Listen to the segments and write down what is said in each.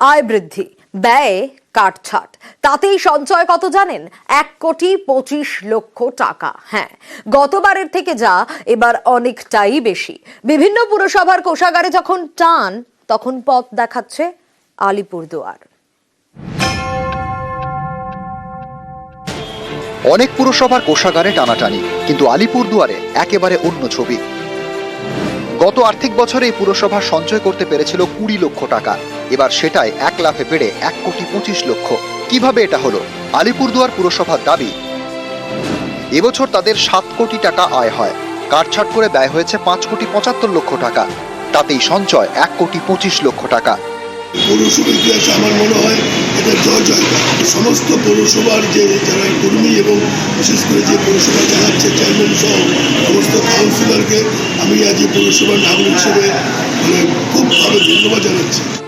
আয় বৃদ্ধি, ব্যয়ে কাটছাট। তাতেই সঞ্চয় কত জানেন? এক কোটি পঁচিশ লক্ষ টাকা। হ্যাঁ গতবারের থেকে যা এবার অনেকটাই বেশি। বিভিন্ন পুরসভার কোষাগারে যখন টান, তখন পথ দেখাচ্ছে আলিপুরদুয়ার অনেক পুরসভার কোষাগারে টানাটানি, কিন্তু আলিপুরদুয়ারে একেবারে অন্য ছবি। গত আর্থিক বছরে এই পুরসভা সঞ্চয় করতে পেরেছিল কুড়ি লক্ষ টাকা। এবার সেটাই এক লাফে বেড়ে এক কোটি পঁচিশ লক্ষ। কীভাবে এটা হলো? আলিপুরদুয়ার পুরসভার দাবি। এবছর তাদের সাত কোটি টাকা আয় হয়। কাটছাট করে ব্যয় হয়েছে পাঁচ কোটি পঁচাত্তর লক্ষ টাকা। তাতেই সঞ্চয় এক কোটি পঁচিশ লক্ষ টাকা। আমার মনে হয় এটা জয় সমস্ত পৌরসভার যে যারা কর্মী এবং বিশেষ করে যে পৌরসভা চালাচ্ছে চেয়ারম্যান সহ সমস্ত কাউন্সিলরকে আমি আজ পৌরসভার নাগরিক হিসেবে মানে খুবভাবে ধন্যবাদ জানাচ্ছি।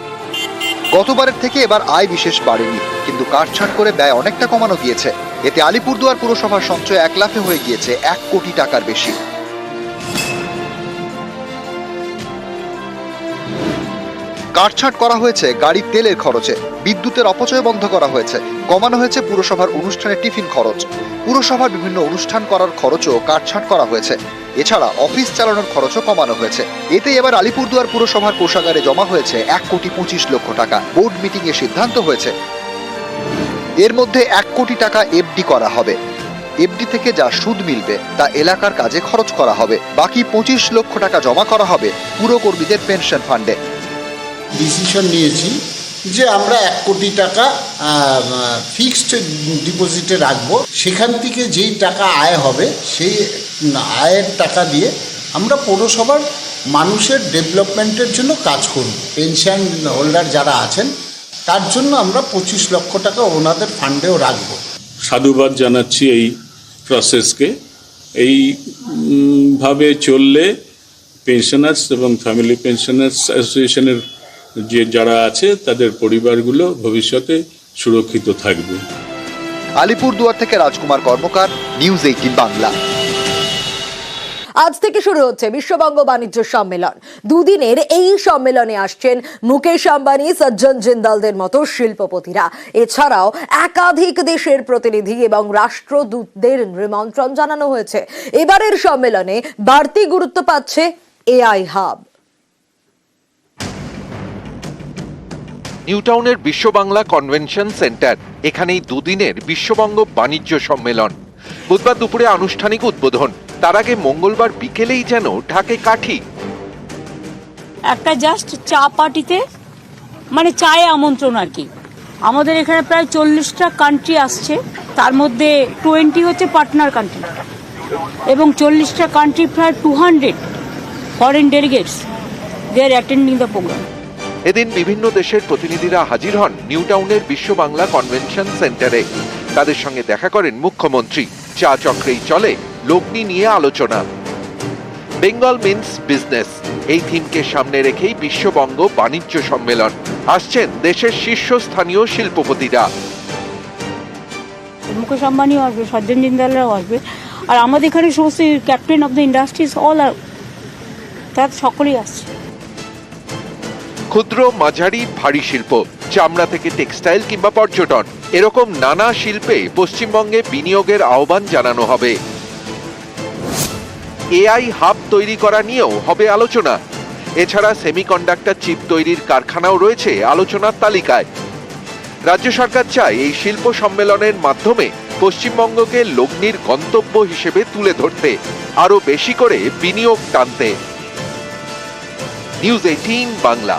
গতবারের থেকে এবার আয় বিশেষ বাড়েনি, কিন্তু কাটছাট করে ব্যয় অনেকটা কমানো গিয়েছে। এতে আলিপুরদুয়ার পুরসভার সঞ্চয় এক লাফে হয়ে গিয়েছে এক কোটি টাকার বেশি। কাটছাট করা হয়েছে গাড়ির তেলের খরচে, বিদ্যুতের অপচয় বন্ধ করা হয়েছে, কমানো হয়েছে পুরসভার অনুষ্ঠানের টিফিন খরচ। পুরসভার বিভিন্ন অনুষ্ঠান করার খরচও কাটছাট করা হয়েছে। এছাড়া অফিস চালানোর খরচও কমানো হয়েছে। এতে এবার আলিপুরদুয়ার পুরসভার কোষাগারে জমা হয়েছে এক কোটি পঁচিশ লক্ষ টাকা। বোর্ড মিটিং এ সিদ্ধান্ত হয়েছে। এর মধ্যে এক কোটি টাকা এফডি করা হবে। এফডি থেকে যা সুদ মিলবে, তা এলাকার কাজে খরচ করা হবে। বাকি পঁচিশ লক্ষ টাকা জমা করা হবে পুরকর্মীদের পেনশন ফান্ডে। ডিসিশন নিয়েছি যে আমরা এক কোটি টাকা ফিক্সড ডিপোজিটে রাখব। সেখান থেকে যেই টাকা আয় হবে সেই আয়ের টাকা দিয়ে আমরা পৌরসভার মানুষের ডেভেলপমেন্টের জন্য কাজ করব। পেনশন হোল্ডার যারা আছেন তার জন্য আমরা পঁচিশ লক্ষ টাকা ওনাদের ফান্ডেও রাখব। সাধুবাদ জানাচ্ছি এই প্রসেসকে এই উম, ভাবে চললে পেনশনার্স এবং ফ্যামিলি পেনশনার্স অ্যাসোসিয়েশনের যে যারা আছে তাদের পরিবারগুলো ভবিষ্যতে সুরক্ষিত থাকবে। আলিপুরদুয়ার থেকে রাজকুমার কর্মকার নিউজ এইটিন বাংলা। আজ থেকে শুরু হচ্ছে বিশ্ববঙ্গ বাণিজ্য সম্মেলন। দুদিনের এই সম্মেলনে আসছেন মুকেশ আম্বানি সজ্জন জিন্দালদের মতো শিল্পপতিরা। এছাড়াও একাধিক দেশের প্রতিনিধি এবং রাষ্ট্রদূতদের নিমন্ত্রণ জানানো হয়েছে। এবারের সম্মেলনে বাড়তি গুরুত্ব পাচ্ছে এআই হাব। নিউটাউনের বিশ্ববাংলা কনভেনশন সেন্টার, এখানেই দুদিনের বিশ্ববঙ্গ বাণিজ্য সম্মেলন। বুধবার দুপুরে আনুষ্ঠানিক উদ্বোধন। তার আগে মঙ্গলবার বিকেলেই যেন ঢাকে কাঠি। একটা জাস্ট চা পার্টিতে মানে চায়ে আমন্ত্রণ আর কি। আমাদের এখানে প্রায় চল্লিশটা কান্ট্রি আসছে। তার মধ্যে টোয়েন্টি হচ্ছে পার্টনার কান্ট্রি এবং চল্লিশটা কান্ট্রি প্রায় two hundred foreign delegates they are attending the programme এদিন বিভিন্ন দেশের প্রতিনিধিরা হাজির হন নিউটাউনের বিশ্ববাংলা কনভেনশন সেন্টারে। তাদের সঙ্গে দেখা করেন মুখ্যমন্ত্রী। চা চক্রেই চলে লগ্নি নিয়ে আলোচনা। বেঙ্গল মিন্স বিজনেস, এই থিমকে সামনে রেখেই বিশ্ববঙ্গ বাণিজ্য সম্মেলন। আসছেন দেশের শীর্ষস্থানীয় শিল্পপতিরা। মুকেশ আম্বানিও আসবে, সজ্জন জিন্দালরাও আসবে। আর আমাদের এখানে সমস্ত captain of the industries all are there সকলেই আসছে। ক্ষুদ্র, মাঝারি, ভারী শিল্প, চামড়া থেকে টেক্সটাইল কিংবা পর্যটন। এরকম নানা শিল্পে পশ্চিমবঙ্গে বিনিয়োগের আহ্বান জানানো হবে। এআই হাব তৈরি করা নিয়েও হবে আলোচনা। এছাড়া সেমিকন্ডাক্টর চিপ তৈরির কারখানাও রয়েছে আলোচনার তালিকায়। রাজ্য সরকার চায় এই শিল্প সম্মেলনের মাধ্যমে পশ্চিমবঙ্গকে লগ্নির গন্তব্য হিসেবে তুলে ধরতে আরও বেশি করে বিনিয়োগ টানতে। News eighteen Bangla.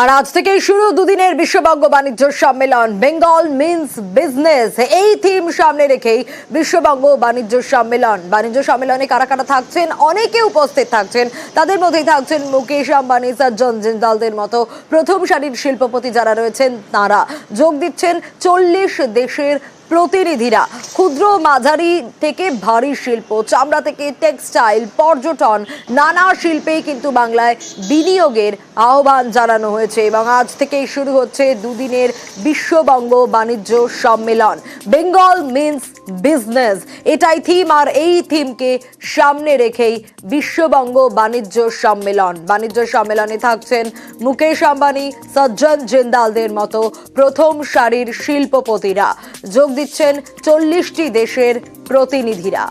আর আজ থেকেই শুরু দুদিনের বিশ্ববঙ্গ বাণিজ্য সম্মেলন, বেঙ্গল মিন্স বিজনেস। এই থিম সামনে রেখেই বিশ্ববঙ্গ বাণিজ্য সম্মেলন। বাণিজ্য সম্মেলনে কারা কারা থাকছেন? অনেকে উপস্থিত থাকছেন। তাদের মধ্যেই থাকছেন মুকেশ আম্বানি, সজ্জন জিন্দালদের মতো প্রথম সারির শিল্পপতি যারা রয়েছেন, তারা যোগ দিচ্ছেন চল্লিশ দেশের প্রতিনিধিরা ক্ষুদ্র মাঝারি থেকে ভারী শিল্প, চামড়া থেকে টেক্সটাইল, পর্যটন, নানা শিল্পেই কিন্তু বাংলায় বিনিয়োগের আহ্বান জানানো হয়েছে এবং আজ থেকেই শুরু হচ্ছে দুদিনের বিশ্ববঙ্গ বাণিজ্য সম্মেলন, বেঙ্গল মিন্স বিজনেস। এটাই থিম আর এই থিমকে সামনে রেখেই বিশ্ববঙ্গ বাণিজ্য সম্মেলন। বাণিজ্য সম্মেলনে থাকছেন মুকেশ আম্বানি, সজ্জন জিন্দালদের মতো প্রথম সারির শিল্পপতিরা। যোগ দিচ্ছেন চল্লিশটি দেশের প্রতিনিধিরা।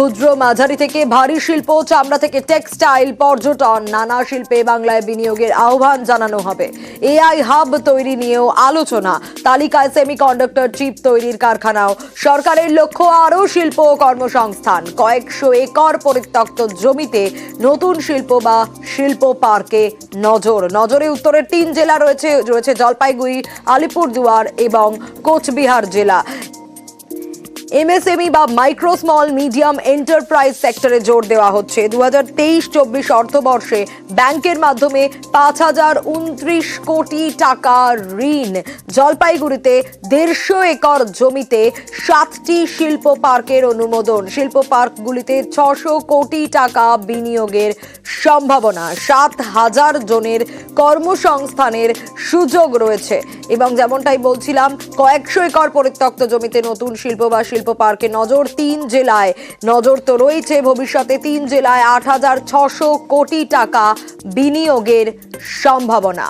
ক্ষুদ্র মাঝারি থেকে ভারী শিল্প, চামড়া থেকে টেক্সটাইল পর্যটন। নানা শিল্পে বাংলায় বিনিয়োগের আহ্বান জানানো হবে। এআই হাব তৈরি নিয়েও আলোচনা। তালিকায় সেমিকন্ডাক্টর চিপ তৈরির কারখানাও। সরকারের লক্ষ্য আরও শিল্প ও কর্মসংস্থান। কয়েকশো একর পরিত্যক্ত জমিতে নতুন শিল্প বা শিল্প পার্কে নজর। নজরে উত্তরের তিন জেলা রয়েছে রয়েছে জলপাইগুড়ি, আলিপুরদুয়ার এবং কোচবিহার জেলা। এমএসএমই বা মাইক্রো স্মল মিডিয়াম এন্টারপ্রাইজ সেক্টরে জোর দেওয়া হচ্ছে। দু হাজার তেইশ চব্বিশ অর্থবর্ষে ব্যাংকের মাধ্যমে পাঁচ হাজার উনত্রিশ কোটি টাকা ঋণ। জলপাইগুড়িতে দেড়শো একর জমিতে সাতটি শিল্প পার্কের অনুমোদন। শিল্প পার্কগুলিতে ছশো কোটি টাকা বিনিয়োগের সম্ভাবনা। সাত হাজার জনের কর্মসংস্থানের সুযোগ রয়েছে। এবং যেমনটাই বলছিলাম, কয়েকশো একর পরিত্যক্ত জমিতে নতুন শিল্প বা শিল্প পার্কে নজর তিন জেলায়। নজর তো রয়েছে, ভবিষ্যতে তিন জেলায় আট হাজার ছশো কোটি টাকা বিনিয়োগের সম্ভাবনা।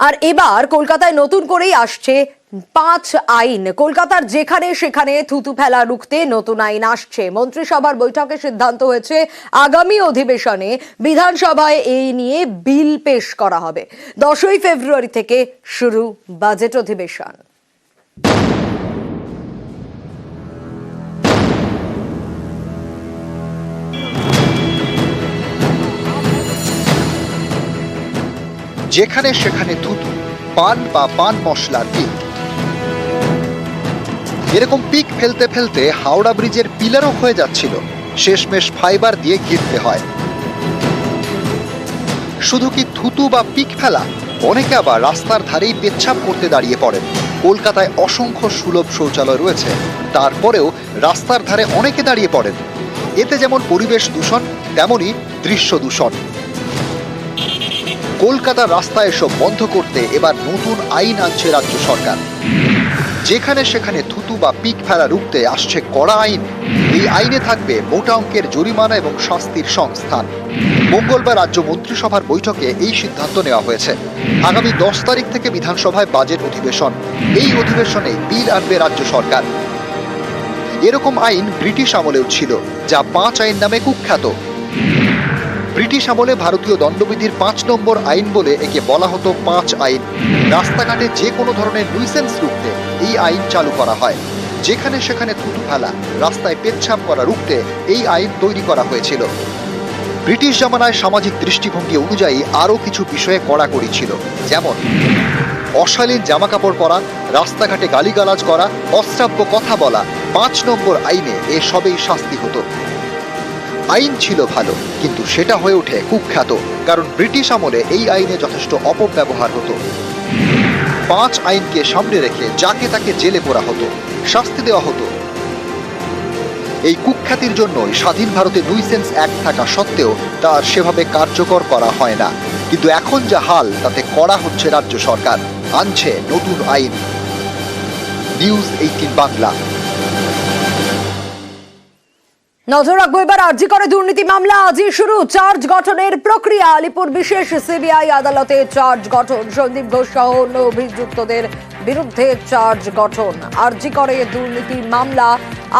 আর এবার কলকাতায় নতুন করেই আসছে পাঁচ আইন, কলকাতার যেখানে সেখানে থুতু ফেলা রুখতে নতুন আইন আসছে। মন্ত্রিসভার বৈঠকে সিদ্ধান্ত হয়েছে, আগামী অধিবেশনে বিধানসভায় এই নিয়ে বিল পেশ করা হবে। দশই ফেব্রুয়ারি থেকে শুরু বাজেট অধিবেশন। যেখানে সেখানে থুতু, পান বা পান মশলার পিক এরকম পিক ফেলতে ফেলতে হাওড়া ব্রিজের পিলারও হয়ে যাচ্ছিল। শেষমেশ ফাইবার দিয়ে গিরতে হয়। শুধু কি থুতু বা পিক ফেলা? অনেকে আবার রাস্তার ধারেই পেচ্ছাপ করতে দাঁড়িয়ে পড়েন। কলকাতায় অসংখ্য সুলভ শৌচালয় রয়েছে। তারপরেও রাস্তার ধারে অনেকে দাঁড়িয়ে পড়েন। এতে যেমন পরিবেশ দূষণ, তেমনই দৃশ্য দূষণ। কলকাতার রাস্তায় এসব বন্ধ করতে এবার নতুন আইন আনছে রাজ্য সরকার। যেখানে সেখানে থুতু বা পিক ফেলা রুখতে আসছে কড়া আইন। এই আইনে থাকবে মোটা অঙ্কের জরিমানা এবং শাস্তির সংস্থান। মঙ্গলবার রাজ্য মন্ত্রিসভার বৈঠকে এই সিদ্ধান্ত নেওয়া হয়েছে। আগামী দশ তারিখ থেকে বিধানসভায় বাজেট অধিবেশন। এই অধিবেশনে বিল আনবে রাজ্য সরকার। এরকম আইন ব্রিটিশ আমলেও ছিল, যা পাঁচ আইন নামে কুখ্যাত। ব্রিটিশ আমলে ভারতীয় দণ্ডবিধির পাঁচ নম্বর আইন বলে একে বলা হতো পাঁচ আইন। রাস্তাঘাটে যে কোনো ধরনের লুইসেন্স রুখতে এই আইন চালু করা হয়। যেখানে সেখানে থুতু ফেলা, রাস্তায় পেচ্ছাপ করা রুখতে এই আইন তৈরি করা হয়েছিল। ব্রিটিশ জামানায় সামাজিক দৃষ্টিভঙ্গি অনুযায়ী আরও কিছু বিষয়ে কড়াকড়ি ছিল, যেমন অশালীন জামাকাপড় পরা, রাস্তাঘাটে গালিগালাজ করা, অশ্রাব্য কথা বলা, পাঁচ নম্বর আইনে এ সবেই শাস্তি হতো। আইন ছিল ভালো, কিন্তু সেটা হয়ে ওঠে কুখ্যাত, কারণ ব্রিটিশ আমলে এই আইনে যথেষ্ট অপব্যবহার হতো। পাঁচ আইনকে সামনে রেখে যাকে তাকে জেলে পোরা হতো, শাস্তি দেওয়া হতো। এই কুখ্যাতির জন্যই স্বাধীন ভারতে লুইসেন্স অ্যাক্ট থাকা সত্ত্বেও তা আর সেভাবে কার্যকর করা হয় না। কিন্তু এখন যা হাল, তাতে করা হচ্ছে রাজ্য সরকার, আনছে নতুন আইন। News eighteen Bangla. নজর রাখব এবার, আর্জি করে দুর্নীতি মামলা, আজই শুরু চার্জ গঠনের প্রক্রিয়া। আলিপুর বিশেষ সিবিআই আদালতে চার্জ গঠন। সন্দীপ ঘোষ সহ অন্য অভিযুক্তদের বিরুদ্ধে চার্জ গঠন। আর্জি করে দুর্নীতি মামলা,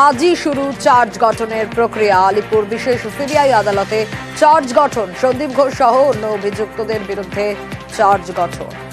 আজই শুরু চার্জ গঠনের প্রক্রিয়া। আলিপুর বিশেষ সিবিআই আদালতে চার্জ গঠন। সন্দীপ ঘোষ সহ অন্য অভিযুক্তদের বিরুদ্ধে চার্জ গঠন।